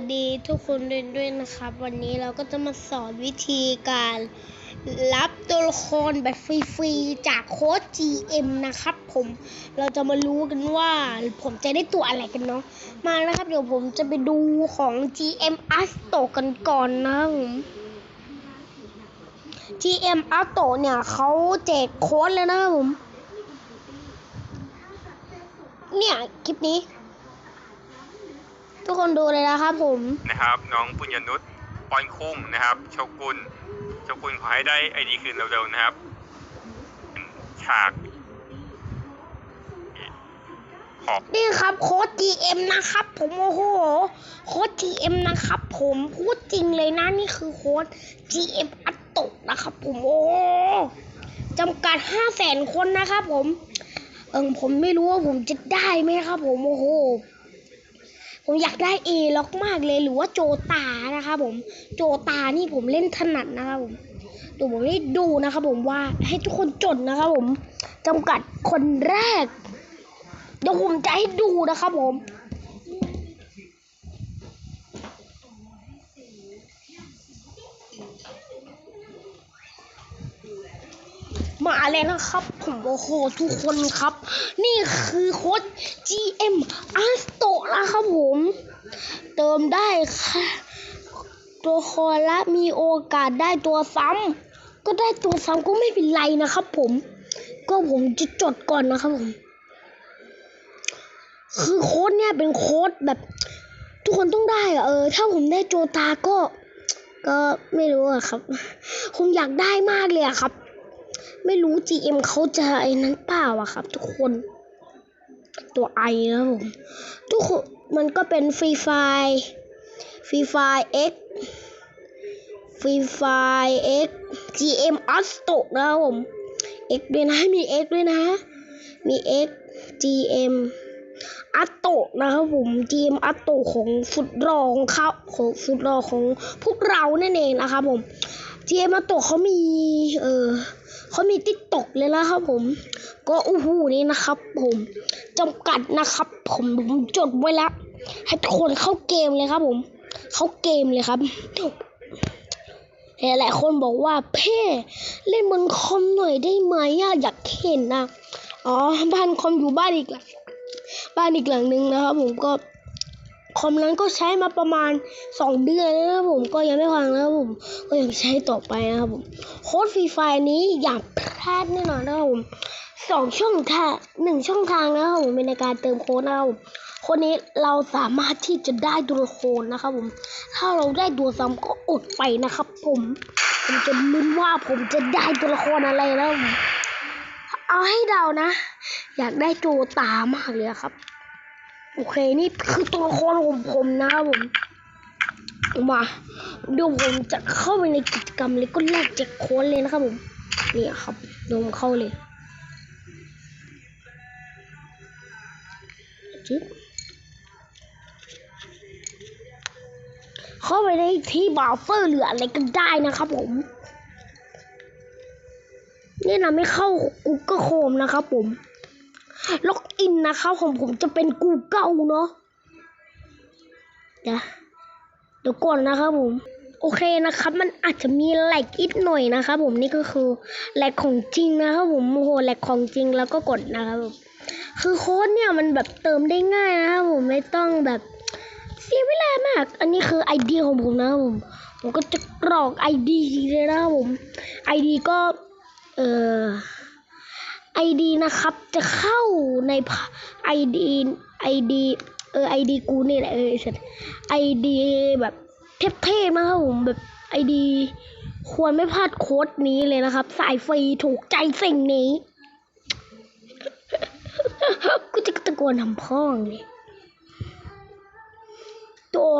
สดีทุกคนด้วยด้วยนะครับ วันนี้เราก็จะมาสอนวิธีการรับตัวละครแบบฟรีๆ จากโค้ด GM นะครับ ผมเราจะมารู้กันว่าผมจะได้ตัวอะไรกันเนาะมานะครับ เดี๋ยวผมจะไปดูของ GM a s t o กันก่อนนะผม GM a s t o เนี่ยเขาแจกโค้ดเลยนะครับผม เนี่ย คลิปนี้ ทุกคนดูเลยนะครับผมนะครับ น้องปุญญนุชปอนคุ้งนะครับโชกุนโชกุนขอให้ได้ไอดีคืนเร็วๆนะครับฉากขอบนี่ครับโค้ด GM นะครับ ผมโอ้โหโค้ด GM นะครับ ผมพูดจริงเลยนะนี่คือโค้ด GM อัตโตะนะครับ ผมโอ้โหจำกัด5 0 0แสนคนนะครับ ผม เออผมไม่รู้ว่าผมจะได้ไหมครับ ผมโอ้โห ผมอยากได้เอล็อกมากเลยหรือว่าโจตานะครับผมโจตานี่ผมเล่นถนัดนะครับผมเดี๋ยวผมให้ดูนะครับผมว่าให้ทุกคนจดนะครับผมจำกัดคนแรกเดี๋ยวผมจะให้ดูนะครับผมมาแล้วนะครับ ผมโอ้โหทุกคนครับ นี่คือโค้ด GM a s t o นะครับผม เติมได้ค่ะ ตัวคอละมีโอกาสได้ตัวซ้ำก็ได้ตัวซ้ำก็ไม่เป็นไรนะครับผม ก็ผมจะจดก่อนนะครับผม คือโค้ดเนี่ยเป็นโค้ดแบบ ทุกคนต้องได้อะเออ ถ้าผมได้โจตาก็ ก็ไม่รู้อะครับ ผมอยากได้มากเลยอะครับ ไม่รู้ GM เขาจะไอ้นั้นเปล่าอะครับ ทุกคน ตัวไอนะผม ทุกคนมันก็เป็นฟรีไฟฟรีไฟ X ฟรีไฟ X GM a s t o นะครับผม X ด้วยนะมี X ด้วยนะมี X GM อัตโตะนะครับผมทีมอัตโตะของฟุตรอของเขาของฟุตรอของพวกเรานั่นเองนะครับผมทีมอัตโตะเขามีเออ เขามีติ๊กตกเลยนะครับผม ก็อู้หูนี่นะครับ ผมจำกัดนะครับ ผมผมจดไว้แล้วให้ทุกคนเข้าเกมเลยครับผม เข้าเกมเลยครับหลายๆคนบอกว่าเพ่เล่นบนคอมหน่อยได้ไหมอยากเห็นนะอ๋อบ้านคอมอยู่บ้านอีกหลังบ้านอีกหลังหนึ่งนะครับ ผมก็ คอมนั้นก็ใช้มาประมาณสองเดือนแล้วนะผมก็ยังไม่พังนะครับผม ก็ยังใช้ต่อไปนะครับผมโค้ดฟรีไฟนี้อย่าพลาดแน่นอนนะครับผมสองช่องทางหนึ่งช่องทางนะครับผมในการเติมโค้ดนะครับผมคนนี้เราสามารถที่จะได้ตัวละครนะครับผมถ้าเราได้ตัวซ้ำก็อดไปนะครับ ผมผมจะลุ้นว่าผมจะได้ตัวละครอะไรแล้วเอาให้เดานะ อยากได้โจตามากเลยครับ โอเคนี่คือตัวละครของผมนะครับผมมาเดี๋ยวผมจะเข้าไปในกิจกรรมเลยก็แลกแจ็คโค้ดเลยนะครับผมนี่ครับเดี๋ยวผมเข้าเลยจึ๊บเข้าไปในที่บาวเฟอร์หรืออะไรก็ได้นะครับผมนี่นะไม่เข้า Google Chrome นะครับผม ล็อกอินนะครับของผมจะเป็น Google เนาะเดี๋ยวเดี๋ยวก่อนนะครับผม โอเคนะครับ มันอาจจะมีแหลกอีกหน่อยนะครับผมนี่ก็คือแหลกของจริงนะครับผมโอ้โหแหลกของจริงแล้วก็กดนะครับผมคือโค้ดเนี่ยมันแบบเติมได้ง่ายนะครับผมไม่ต้องแบบเสียเวลามาก อันนี้คือไอเดียของผมนะครับผมผมก็จะกรอกไอดีเลยนะครับผมไอดีก็เอ่อ ไอดีนะครับ จะเข้าในไอดีไอดีเออไอดีกูนี่แหละเออสัตไอดีแบบเท่ๆนะครับผมแบบไอดีควรไม่พลาดโค้ดนี้เลยนะครับ สายฟรีถูกใจสิ่งนี้กูจะตะโกนทำพ่องเลยตัว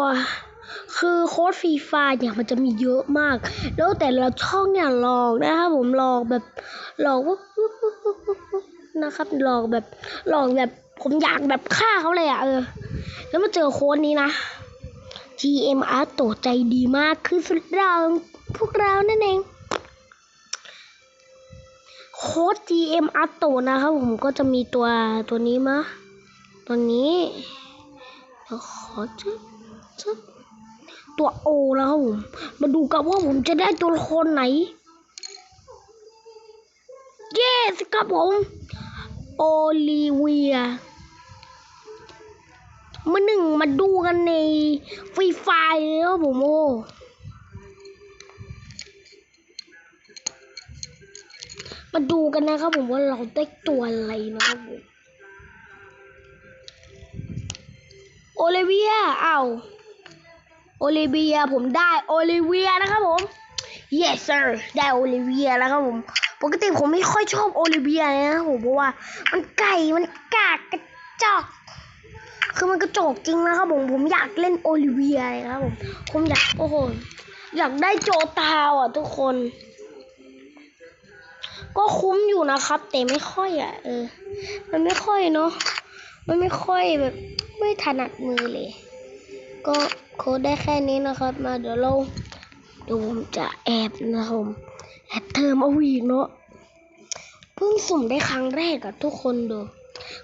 คือโค้ดฟรีไฟเนี่ยมันจะมีเยอะมาก แล้วแต่ละช่องเนี่ยลอกนะครับผมลอกแบบลอกว่านะครับลอกแบบลอกแบบผมอยากแบบฆ่าเขาเลยอะเออ แล้วมาเจอโค้ดนี้นะ GMR โตใจดีมากคือสุดเราพวกเรานั่นเองโค้ด GMR โตนะครับผมก็จะมีตัวตัวนี้มะตัวนี้เดี๋ยวขอจะจะ ตัวโอแล้วครับผมมาดูกันว่าผมจะได้ตัวละครไหน เยสครับผมโอลิเวียมาหนึ่งมาดูกันในฟรีไฟเลยครับผมโอ้มาดูกันนะครับผมว่าเราได้ตัวอะไรนะครับผมโอลิเวียอ้าว โอลิเวียผมได้โอลิเวียนะครับผม yes sir ได้โอลิเวียแล้วครับผมปกติผมไม่ค่อยชอบโอลิเวียนะครับผมเพราะว่า มันไก่มันกากกระจอกคือมันกระจอกจริงนะครับผมผมอยากเล่นโอลิเวียเลยครับผมผมอยากโอ้โหอยากได้โจตาวอะทุกคน ก็คุ้มอยู่นะครับ แต่ไม่ค่อยอะเออ มันไม่ค่อยเนาะมันไม่ค่อยแบบไม่ถนัดมือเลย ก็โค้ดได้แค่นี้นะครับ มาเดี๋ยวเราเดี๋ยวผมจะแอบนะครับผมแอบเติมเอาอีกเนาะเพิ่งสุ่มได้ครั้งแรกอะทุกคนดู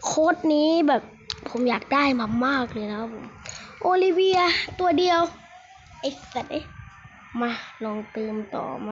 โค้ดนี้แบบผมอยากได้มามากเลยนะครับผมโอลิเวียตัวเดียวไอ้สัตว์เอ้ยมาลองเติมต่อมา